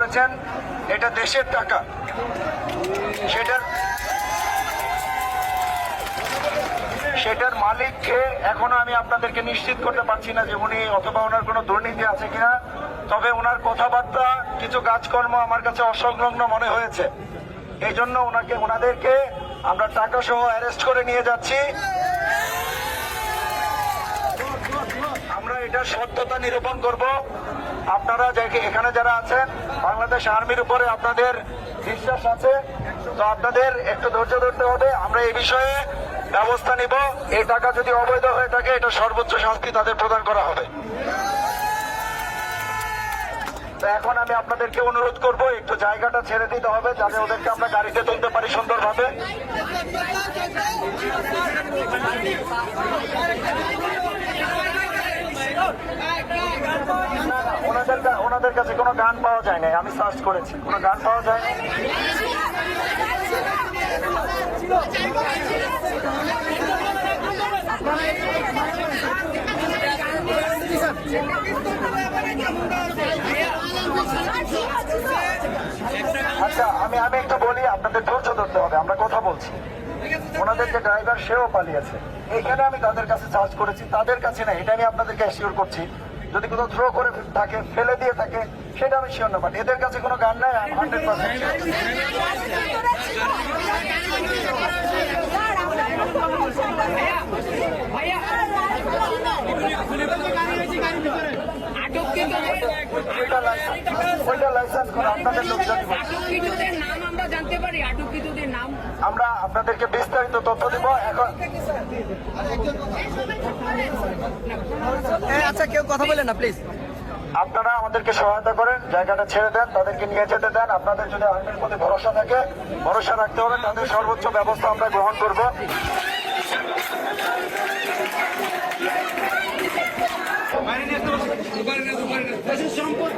করেছেন, এটা দেশের টাকা। সেটার সেটার মালিককে এখনও আমি আপনাদেরকে নিশ্চিত করতে পারছি না যে উনি অথবা ওনার কোনো দুর্নীতি আছে কিনা, তবে ওনার কথাবার্তা, কিছু কাজকর্ম আমার কাছে অসংলগ্ন মনে হয়েছে। এই জন্য ওনাকে ওনাদেরকে আমরা টাকা সহ অ্যারেস্ট করে নিয়ে যাচ্ছি। আমরা এটা সত্যতা নিরূপণ করব। আপনারা এখানে যারা আছেন, বাংলাদেশ আর্মির উপরে আপনাদের বিশ্বাস আছে। তো আপনাদের একটু ধৈর্য ধরতে হবে। আমরা এই বিষয়ে ব্যবস্থা নিব। এই টাকা যদি অবৈধ হয়ে থাকে, এটা সর্বোচ্চ শাস্তি তাদের প্রদান করা হবে। তো এখন আমি আপনাদেরকে অনুরোধ করব, একটু জায়গাটা ছেড়ে দিতে হবে, যাতে ওদেরকে আমরা গাড়িতে তুলতে পারি সুন্দরভাবে। ওনাদের কাছে কোনো গান পাওয়া যায় নাই। আমি সার্চ করেছি। কোনো গান পাওয়া যায় নাই? আচ্ছা আমি আমি একটু বলি, আপনাদের ধৈর্য ধরতে হবে। আমরা কথা বলছি। ওনাদের যে ড্রাইভার সেও পালিয়েছে। এইখানে আমি তাদের কাছে চার্জ করেছি। তাদের কাছে না, এটা আমি আপনাদেরকে অ্যাসিওর করছি। যদি কোথাও থ্রো করে থাকে ফেলে দিয়ে থাকে সেটা আমি শিওর না বাট এদের কাছে কোনো গান নাই হান্ড্রেড পার্সেন্ট ওইটা লাইসেন্স ওইটা লাইসেন্স করে আপনাদের লোকজন আমরা আটককৃতদের নাম? আমরা আপনাদেরকে বিস্তারিত তথ্য দিব। এখন আচ্ছা কেউ কথা বলে না প্লিজ আপনারা আমাদেরকে সহায়তা করেন জায়গাটা ছেড়ে দেন তাদেরকে নিয়ে যেতে দেন। আপনাদের যদি আর্মির প্রতি ভরসা থাকে ভরসা রাখতে হবে তাদের সর্বোচ্চ ব্যবস্থা আমরা গ্রহণ করব। সম্পদ